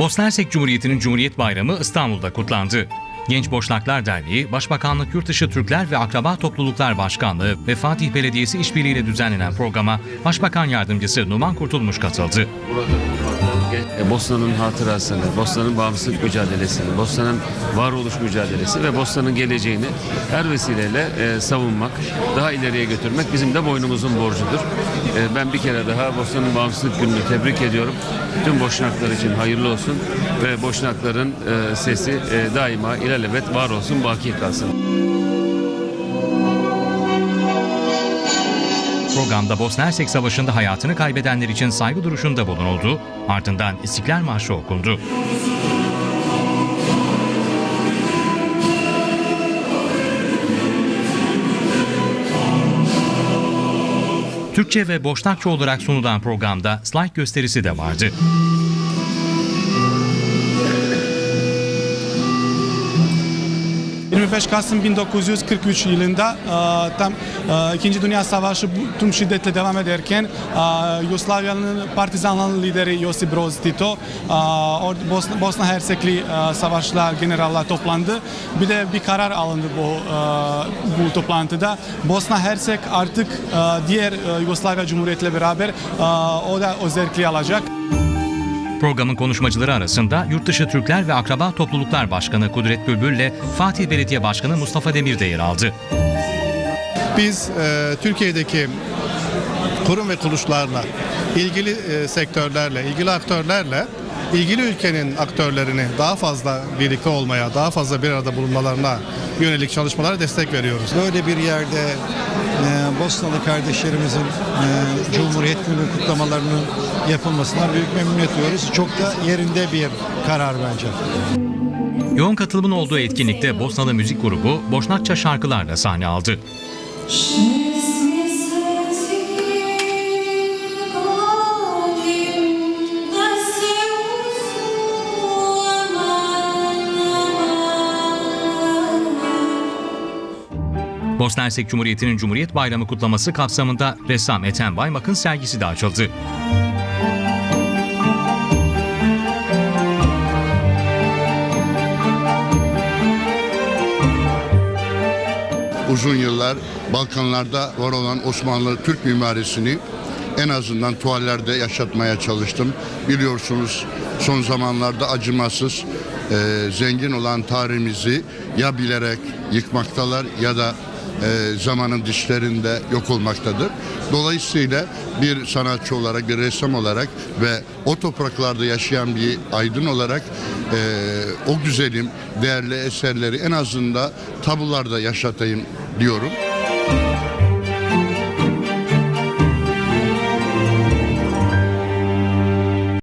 Bosna Hersek Cumhuriyeti'nin Cumhuriyet Bayramı İstanbul'da kutlandı. Genç Boşnaklar Derneği, Başbakanlık Yurtdışı Türkler ve Akraba Topluluklar Başkanlığı ve Fatih Belediyesi işbirliğiyle düzenlenen programa Başbakan Yardımcısı Numan Kurtulmuş katıldı. E, Bosna'nın hatırasını, Bosna'nın bağımsızlık mücadelesini, Bosna'nın varoluş mücadelesi ve Bosna'nın geleceğini her vesileyle e, savunmak, daha ileriye götürmek bizim de boynumuzun borcudur. E, ben bir kere daha Bosna'nın bağımsızlık gününü tebrik ediyorum. Tüm Boşnaklar için hayırlı olsun ve Boşnakların e, sesi e, daima ilelebet var olsun, baki kalsın. Programda Bosna Hersek Savaşı'nda hayatını kaybedenler için saygı duruşunda bulunuldu, ardından İstiklal Marşı okundu. Türkçe ve Boşnakça olarak sunulan programda slide gösterisi de vardı. 25 Kasım 1943 yılında e, tam e, İkinci Dünya Savaşı tüm şiddetle devam ederken e, Yugoslavya'nın partizanların lideri Josip Broz Tito e, Bosna, Bosna Hersekli e, savaşlar generaller toplandı. Bir de bir karar alındı bu e, bu toplantıda. Bosna Hersek artık e, diğer e, Yugoslavya Cumhuriyeti'yle beraber e, o da özelliği alacak. Programın konuşmacıları arasında Yurtdışı Türkler ve Akraba Topluluklar Başkanı Kudret Bülbül ile Fatih Belediye Başkanı Mustafa Demir de yer aldı. Biz e, Türkiye'deki kurum ve kuruluşlarla, ilgili e, sektörlerle, ilgili aktörlerle ilgili ülkenin aktörlerini daha fazla birlikte olmaya, daha fazla bir arada bulunmalarına yönelik çalışmalara destek veriyoruz. Böyle bir yerde e, Bosnalı kardeşlerimizin e, Cumhuriyet Günü kutlamalarının yapılmasına büyük memnuniyet duyuyoruz. Çok da yerinde bir karar bence. Yoğun katılımın olduğu etkinlikte Bosnalı müzik grubu Boşnakça şarkılarla sahne aldı. Bosna Hersek Cumhuriyeti'nin Cumhuriyet Bayramı kutlaması kapsamında ressam Ethem Baymak'ın sergisi de açıldı. uzun yıllar Balkanlarda var olan Osmanlı Türk mimarisini en azından tuvallerde yaşatmaya çalıştım. Biliyorsunuz son zamanlarda acımasız, e, zengin olan tarihimizi ya bilerek yıkmaktalar ya da e, zamanın dişlerinde yok olmaktadır. Dolayısıyla bir sanatçı olarak, bir ressam olarak ve o topraklarda yaşayan bir aydın olarak e, o güzelim, değerli eserleri en azından tabularda yaşatayım diyorum.